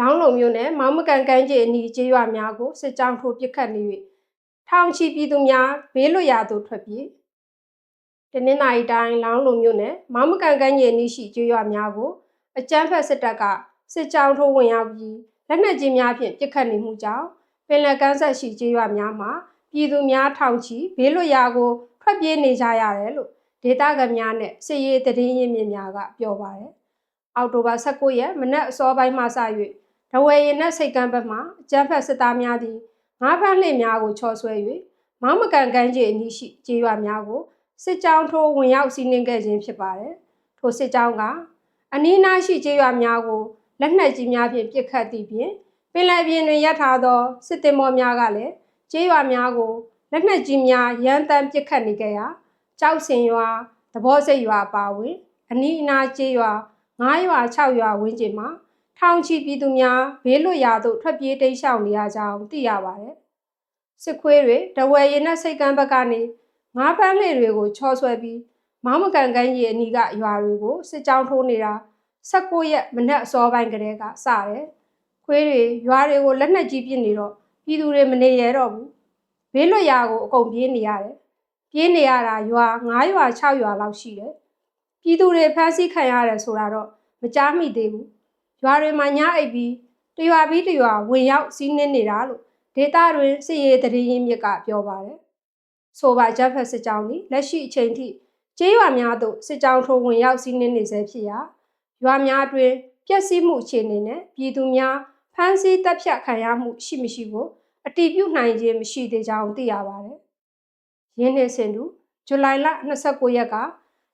လောင်းလုံမြို့နယ်မောင်မကန်ကန်းကျေအနီးကျေးရွာများကိုစစ်ကြောင်းထိုးပစ်ခတ်နေ၍ထောင်ချီပြည်သူများဘေးလွတ်ရာသို့ထွက်ပြေးတနင်္သာရီတိုင်းလောင်းလုံမြို့နယ်မောင်မကန်ကန်းကျေအနီးရှိကျေးရွာများကိုအကြမ်းဖက်စစ်တပ်ကစစ်ကြောင်းထိုးဝင်ရောက်ပြီးလက်နက်ကြီးများဖြင့်ပစ်ခတ်နေမှုကြောင့်ပင်လယ်ကမ်းဆက်ရှိကျေးရွာများမှာပြည်သူများထောင်ချီဘေးလွတ်ရာကိုထွက်ပြေးနေကြရတယ်လို့ဒေသခံများနဲ့စစ်ရေးတည်င်းရင်းမြစ်များကပြောပါတယ်။အောက်တိုဘာ19ရက်မနက်အစောပိုင်းမှစ၍ ဒဝယ်ရင်နဲ့စိတ်ကမ်းဘက်မှအကြမ်းဖက်စစ်သားများသည်ငါးဖမ်းလှေများကိုချော်ဆွဲ၍မောင်းမကန်ကမ်းခြေအနီးရှိကျေးရွာများကိုစစ်ကြောင်းထိုးဝင်ရောက်စီးနင်းခဲ့ခြင်းဖြစ်ပါတယ်။ထိုစစ်ကြောင်းကအနီးနားရှိကျေးရွာများကိုလက်နက်ကြီးများဖြင့်ပစ်ခတ်သည့်ပြင်ပင်လယ်ပြင်တွင်ရပ်ထားသောစစ်သည်မော်များကလည်းကျေးရွာများကိုလက်နက်ကြီးများရန်တမ်းပစ်ခတ်နေကြရာကြောက်စင်ရွာသဘောစိတ်ရွာအပါအဝင်အနီးအနားကျေးရွာ9ရွာ6ရွာဝန်းကျင်မှာ ထောင်ချီပြည်သူများဘေးလွတ်ရာသို့ထွက်ပြေးတိမ်းရှောင်နေရကြောင်းသိရပါတယ်။စစ်ခွေးတွေတဝယ်ရင်နဲ့စိတ်ကမ်းဘက်ကနေငါးပန်းလှေတွေကိုချောဆွဲပြီးမောင်းမကန်ကန်းကြီးအနီးကရွာတွေကိုစစ်ကြောင်းထိုးနေတာ16ရက်မနက်အစောပိုင်းကတည်းကစတယ်။ခွေးတွေရွာတွေကိုလက်နက်ကြီးပစ်နေတော့ပြည်သူတွေမနေရတော့ဘူး။ဘေးလွတ်ရာကိုအကုန်ပြေးနေရတယ်။ပြေးနေရတာရွာ9ရွာ6ရွာလောက်ရှိတယ်။ပြည်သူတွေဖမ်းဆီးခံရတယ်ဆိုတာတော့မကြားမိသေးဘူး။ ရွာတွေမှာညအိပ်ပြီးတရွာပြီးတရွာဝင်ရောက်စီးနင်းနေတာလို့ဒေတာတွင်စစ်ရေးတရင်ရင်းမြစ်ကပြောပါတယ်။ဆိုပါဂျက်ဖက်စစ်ကြောင်းသည်လက်ရှိအချိန်ထိကျေးရွာများသို့စစ်ကြောင်းထိုးဝင်ရောက်စီးနင်းနေဆဲဖြစ်ရာရွာများတွင်ပျက်စီးမှုအခြေအနေနဲ့ပြည်သူများဖမ်းဆီးတပ်ဖြတ်ခံရမှုရှိမရှိကိုအတည်ပြုနိုင်ခြင်းမရှိသေးကြောင်းသိရပါတယ်။ရင်းနှင်းစင်သူဇူလိုင်လ29ရက်က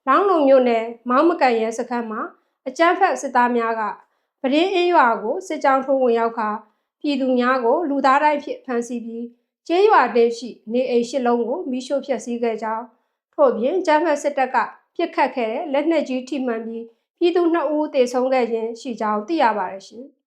လောင်းလုံမြို့နယ်မောင်းမကန်ရဲစခန်းမှာအကြမ်းဖက်စစ်သားများက ပရင်းအင်းရွာကိုစစ်ကြောင်းထိုးဝင်ရောက်ခါပြည်သူများကိုလူသားတိုင်းဖြစ်ဖမ်းဆီးပြီးကျေးရွာတဲရှိနေအိမ်ရှစ်လုံးကိုမိရှို့ဖျက်ဆီးခဲ့ကြောင်းထို့ပြင်ကျမ်းဖက်စစ်တပ်ကပြစ်ခတ်ခဲ့တဲ့လက်နက်ကြီးထိမှန်ပြီးပြည်သူနှစ်ဦးသေဆုံးခဲ့ခြင်းရှိကြောင်းသိရပါတယ်ရှင်။